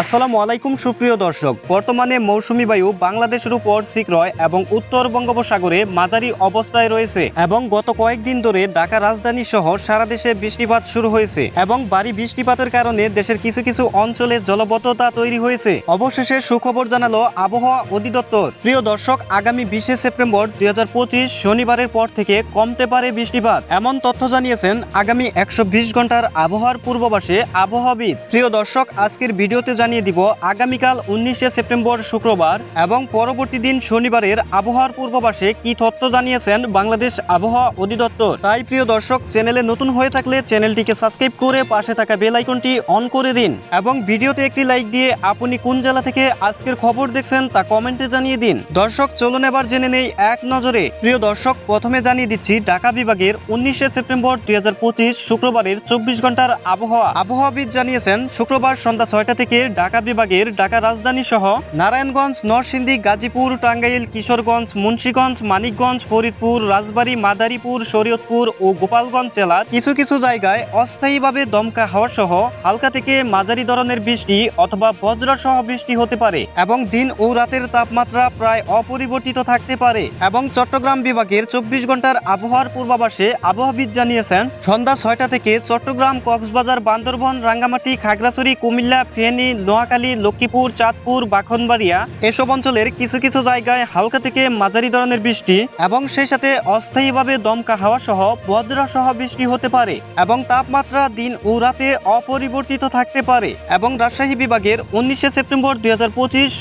আসসালামু আলাইকুম, সুপ্রিয় দর্শক। বর্তমানে মৌসুমী বায়ু বাংলাদেশের উপর শীঘ্রই এবং উত্তর বঙ্গোপসাগরে মাঝারি অবস্থায় রয়েছে এবং গত কয়েকদিন ধরে ঢাকা রাজধানী সহ সারা দেশে বৃষ্টিপাত শুরু হয়েছে এবং ভারী বৃষ্টিপাতের কারণে দেশের কিছু কিছু অঞ্চলে জলবদ্ধতা তৈরি হয়েছে। অবশেষে সুখবর জানালো আবহাওয়া অধিদপ্তর। প্রিয় দর্শক, আগামী বিশে সেপ্টেম্বর দুই হাজার পঁচিশ শনিবারের পর থেকে কমতে পারে বৃষ্টিপাত। এমন তথ্য জানিয়েছেন আগামী একশো বিশ ঘণ্টার আবহাওয়ার পূর্বাভাসে আবহাওয়াবিদ। প্রিয় দর্শক, আজকের ভিডিওতে জানিয়ে দিব, আগামীকাল উনিশে সেপ্টেম্বর শুক্রবার এবং পরবর্তী দিন শনিবারের আবহাওয়ার পূর্বাভাসে কি তথ্য জানিয়েছেন বাংলাদেশ আবহাওয়া অধিদপ্তর। তাই প্রিয় দর্শক, চ্যানেলে নতুন হয়ে থাকলে চ্যানেলটিকে সাবস্ক্রাইব করে পাশে থাকা বেল আইকনটি অন করে দিন এবং ভিডিওতে একটি লাইক দিয়ে আপনি কোন জেলা থেকে আজকের খবর দেখছেন তা কমেন্টে জানিয়ে দিন। দর্শক, চলুন এবার জেনে নেই এক নজরে। প্রিয় দর্শক, প্রথমে জানিয়ে দিচ্ছি, ঢাকা বিভাগের উনিশে সেপ্টেম্বর দুই হাজার পঁচিশ শুক্রবারের চব্বিশ ঘণ্টার আবহাওয়া। আবহাওয়াবিদ জানিয়েছেন, শুক্রবার সন্ধ্যা ছয়টা থেকে ঢাকা বিভাগের ঢাকা রাজধানী সহ নারায়ণগঞ্জ, নরসিংদী, গাজীপুর, টাঙ্গাইল, কিশোরগঞ্জ, মুন্সীগঞ্জ, মানিকগঞ্জ, ফরিদপুর, রাজবাড়ী, মাদারীপুর, শরীয়তপুর ও গোপালগঞ্জ জেলার কিছু কিছু জায়গায় অস্থায়ীভাবে দমকা হাওয়া সহ হালকা থেকে মাঝারি ধরনের বৃষ্টি অথবা বজ্র সহ বৃষ্টি হতে পারে এবং দিন ও রাতের তাপমাত্রা প্রায় অপরিবর্তিত থাকতে পারে এবং চট্টগ্রাম বিভাগের চব্বিশ ঘণ্টার আবহাওয়ার পূর্বাভাসে আবহাওয়াবিদ জানিয়েছেন, সন্ধ্যা ছয়টা থেকে চট্টগ্রাম, কক্সবাজার, বান্দরবন, রাঙ্গামাটি, খাগড়াছড়ি, কুমিল্লা, ফেনী নোয়াখালী, লক্ষ্মীপুর, চাঁদপুর, বাখনবাড়িয়া এসব অঞ্চলের কিছু কিছু জায়গায় হালকা থেকে মাঝারি ধরনের বৃষ্টি এবং সেই সাথে অস্থায়ীভাবে দমকা হাওয়া সহ বজ্র সহ বৃষ্টি হতে পারে এবং তাপমাত্রা দিন ও রাতে অপরিবর্তিত থাকতে পারে এবং রাজশাহী বিভাগের উনিশে সেপ্টেম্বর দুই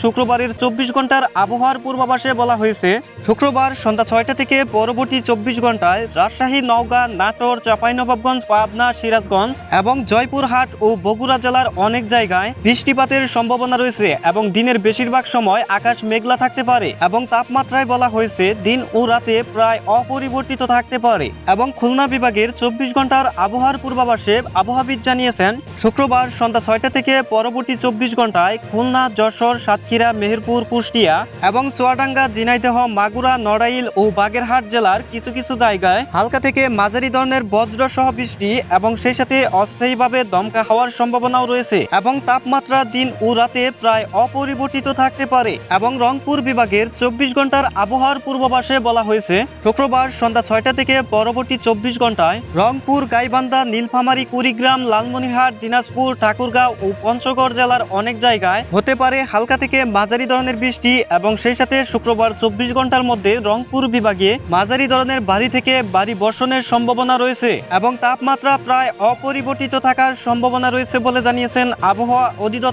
শুক্রবারের চব্বিশ ঘণ্টার আবহাওয়ার পূর্বাভাসে বলা হয়েছে, শুক্রবার সন্ধ্যা ছয়টা থেকে পরবর্তী চব্বিশ ঘন্টায় রাজশাহী, নওগাঁ, নাটোর, চাঁপাইনবাবগঞ্জ, পাবনা, সিরাজগঞ্জ এবং জয়পুরহাট ও বগুড়া জেলার অনেক জায়গায় বৃষ্টিপাতের সম্ভাবনা রয়েছে এবং দিনের বেশিরভাগ সময় আকাশ মেঘলা থাকতে পারে এবং তাপমাত্রায় বলা হয়েছে দিন ও রাতে প্রায় অপরিবর্তিত থাকতে পারে এবং খুলনা বিভাগের চব্বিশ ঘণ্টার আবহাওয়ার পূর্বাভাসে আবহাওয়াবিদ জানিয়েছেন, শুক্রবার সন্ধ্যা ছয়টা থেকে পরবর্তী চব্বিশ ঘন্টায় খুলনা, যশোর, সাতক্ষীরা, মেহেরপুর, কুষ্টিয়া এবং চুয়াডাঙ্গা, ঝিনাইদহ, মাগুরা, নড়াইল ও বাগেরহাট জেলার কিছু কিছু জায়গায় হালকা থেকে মাঝারি ধরনের বজ্র সহ বৃষ্টি এবং সেই সাথে অস্থায়ীভাবে দমকা হওয়ার সম্ভাবনাও রয়েছে এবং তাপমাত্রা দিন ও রাতে প্রায় অপরিবর্তিত থাকতে পারে এবং রংপুর বিভাগের চব্বিশ ঘণ্টার আবহাওয়ার পূর্বাভাসে বলা হয়েছে, শুক্রবার সন্ধ্যা ছয়টা থেকে পরবর্তী চব্বিশ ঘন্টায় রংপুর, গাইবান্ধা, নীলফামারী, কুড়িগ্রাম, লালমনিরহাট, দিনাজপুর, ঠাকুরগাঁও ও পঞ্চগড় জেলার অনেক জায়গায় হতে পারে হালকা থেকে মাঝারি ধরনের বৃষ্টি এবং সেই সাথে শুক্রবার চব্বিশ ঘণ্টার মধ্যে রংপুর বিভাগে মাঝারি ধরনের বাড়ি থেকে বাড়ি বর্ষণের সম্ভাবনা রয়েছে এবং তাপমাত্রা প্রায় অপরিবর্তিত থাকার সম্ভাবনা রয়েছে বলে জানিয়েছেন আবহাওয়া অধিদপ্তর।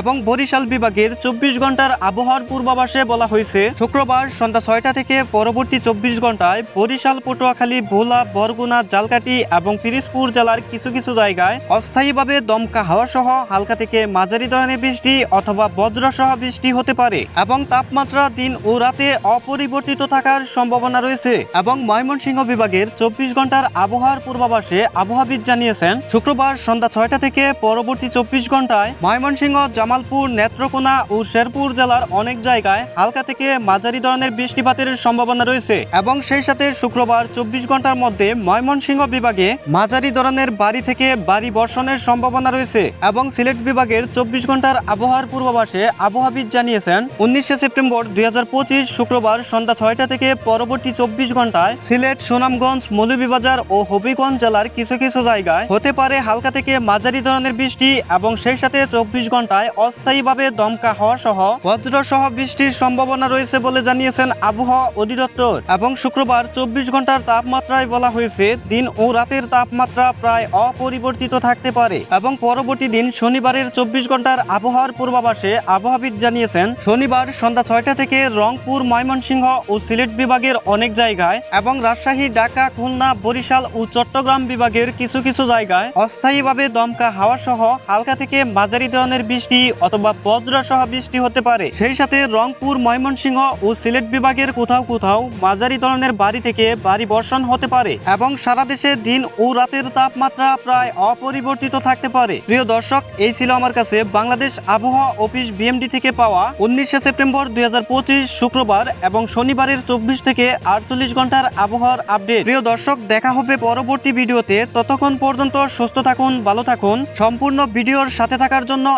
এবং বরিশাল বিভাগের চব্বিশ ঘণ্টার আবহাওয়ার পূর্বাভাসে বলা হয়েছে, শুক্রবার সন্ধ্যা ছয়টা থেকে পরবর্তী চব্বিশ ঘন্টায় বরিশাল, পটুয়াখালী, ভোলা, বরগুনা জালকাটি এবং পিরিজপুর জেলার কিছু কিছু জায়গায় অস্থায়ীভাবে দমকা হাওয়া সহ হালকা থেকে মাঝারি ধরনের বৃষ্টি অথবা বজ্র সহ বৃষ্টি হতে পারে এবং তাপমাত্রা দিন ও রাতে অপরিবর্তিত থাকার সম্ভাবনা রয়েছে এবং ময়মনসিংহ বিভাগের চব্বিশ ঘণ্টার আবহাওয়ার পূর্বাভাসে আবহাওয়াবিদ জানিয়েছেন, শুক্রবার সন্ধ্যা ছয়টা থেকে পরবর্তী চব্বিশ ঘন্টায় ময়মনসিংহ, জামালপুর, নেত্রকোনা ও শেরপুর জেলার অনেক জায়গায় হালকা থেকে মাঝারি ধরনের বৃষ্টিপাতের সম্ভাবনা রয়েছে এবং সেই সাথে শুক্রবার চব্বিশ ঘণ্টার মধ্যে ময়মনসিংহ বিভাগে মাঝারি ধরনের বাড়ি থেকে বাড়ি বর্ষণের সম্ভাবনা রয়েছে এবং সিলেট বিভাগের চব্বিশ ঘণ্টার আবহাওয়ার পূর্বাভাসে আবহাওয়াবিদ জানিয়েছেন, উনিশে সেপ্টেম্বর দুই হাজার পঁচিশ শুক্রবার সন্ধ্যা ছয়টা থেকে পরবর্তী চব্বিশ ঘন্টায় সিলেট, সুনামগঞ্জ, মৌলভীবাজার ও হবিগঞ্জ জেলার কিছু কিছু জায়গায় হতে পারে হালকা থেকে মাঝারি ধরনের বৃষ্টি এবং সেই সাথে চব্বিশ ঘন্টায় অস্থায়ীভাবে দমকা হওয়া সহ বজ্র সহ বৃষ্টির সম্ভাবনা রয়েছে বলে জানিয়েছেন আবহাওয়া অধিদপ্তর। এবং শুক্রবার চব্বিশ ঘণ্টার তাপমাত্রায় বলা হয়েছে, দিন ও রাতের তাপমাত্রা প্রায় অপরিবর্তিত থাকতে পারে। এবং পরবর্তী দিন শনিবারের চব্বিশ ঘণ্টার আবহাওয়ার পূর্বাভাসে আবহাওয়াবিদ জানিয়েছেন, শনিবার সন্ধ্যা ছয়টা থেকে রংপুর, ময়মনসিংহ ও সিলেট বিভাগের অনেক জায়গায় এবং রাজশাহী, ঢাকা, খুলনা, বরিশাল ও চট্টগ্রাম বিভাগের কিছু কিছু জায়গায় অস্থায়ীভাবে দমকা হাওয়া সহ হালকা থেকে মাঝারি ধরনের বৃষ্টি অথবা বজ্র সহ বৃষ্টি হতে পারে। সেই সাথে রংপুর, ময়মনসিংহ ও সিলেট বিভাগের কোথাও কোথাও মাঝারি ধরনের বাড়ি থেকে বাড়ি বর্ষণ হতে পারে এবং সারা দেশে দিন ও রাতের তাপমাত্রা প্রায় অপরিবর্তিত থাকতে পারে। প্রিয় দর্শক, এই ছিল আমার কাছে বাংলাদেশ আবহাওয়া অফিস বিএমডি থেকে পাওয়া উনিশে সেপ্টেম্বর দুই হাজার পঁচিশ শুক্রবার এবং শনিবারের চব্বিশ থেকে আটচল্লিশ ঘণ্টার আবহাওয়ার আপডেট। প্রিয় দর্শক, দেখা হবে পরবর্তী ভিডিওতে। ততক্ষণ পর্যন্ত সুস্থ থাকুন, ভালো থাকুন। সম্পূর্ণ ভিডিওর সাথে থাকার জন্য